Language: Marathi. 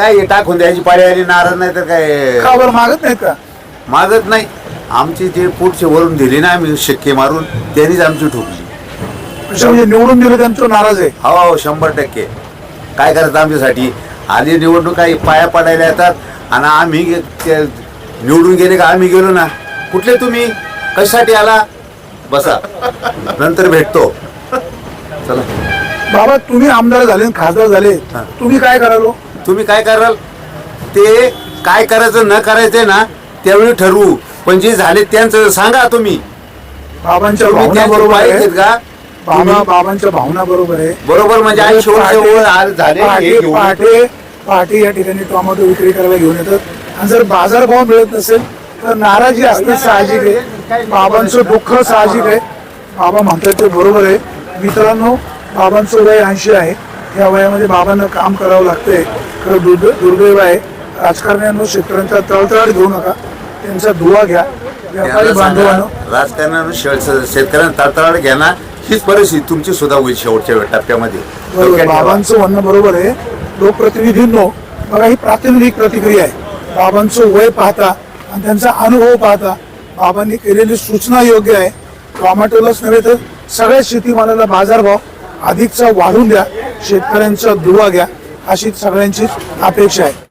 काय हे टाकून द्यायची पाळी आली नाराज नाही तर काय? का बरं मागत नाहीत का? मागत नाही. आमची जे पुढचे वरून दिली ना आम्ही शिक्के मारून त्यांनीच आमची ठोकली. अशा म्हणजे निवडून दिलं त्यांचं नाराज आहे. हो हो शंभर टक्के. काय करायचं आमच्यासाठी? आली निवडणूक काही पाया पडायला येतात आणि आम्ही गे- ते निवडून गेले का आम्ही गेलो ना? कुठले तुम्ही? कशासाठी आला? बसा. नंतर भेटतो. चला. बाबा तुम्ही आमदार झाले आणि खासदार झाले. तुम्ही काय करालो तुम्ही काय कराल? ते काय करायचं न करायचं ना त्यावेळी ठरवू. पण जे झाले त्यांचं सांगा तुम्ही. बाबांच्या तुम्ही भावना बरोबर पाय आहे. घेत का? बाबा बाबांच्या भावना बरोबर आहे. बरोबर म्हणजे आई शेवटचे ओळ आज झाले हे पहाटे घेऊन पहाटे पहाटे या ठिकाणी टोमॅटो विक्री करायला घेऊन येतात. आणि जर बाजारभाव मिळत नसेल तर नाराजी असणं साहजिक आहे. बाबांचं दुःख साहजिक आहे. बाबा म्हणतात ते बरोबर आहे. मित्रांनो बाबांचं वय ऐंशी आहे. या वयामध्ये बाबांना काम करावं लागतंय. खरं दुर्द दुर्दैव आहे. राजकारण्यांनो शेतकऱ्यांचा तळतळाट घेऊ नका. त्यांचा दुवा घ्या. व्यापारी बांधवांनो. राजकारणानं शेळ- शेतकऱ्यांना तळतळाट घेणार हीच परिस्थिती तुमची सुद्धा होईल शेवटच्या टप्प्यामध्ये. बरोबर. बाबांचं म्हणणं बरोबर आहे. लोकप्रतिनिधींनो बघा ही प्रातिनिधिक प्रतिक्रिया आहे. बाबांचं वय पाहता आणि त्यांचा अनुभव पाहता बाबांनी केलेली सूचना योग्य आहे. टोमॅटोलाच नव्हे तर सगळ्या शेतीमालाला बाजारभाव अधिकचा वाढून द्या. शेतकऱ्यांचा दुवा घ्या अशी सगळ्यांची अपेक्षा आहे.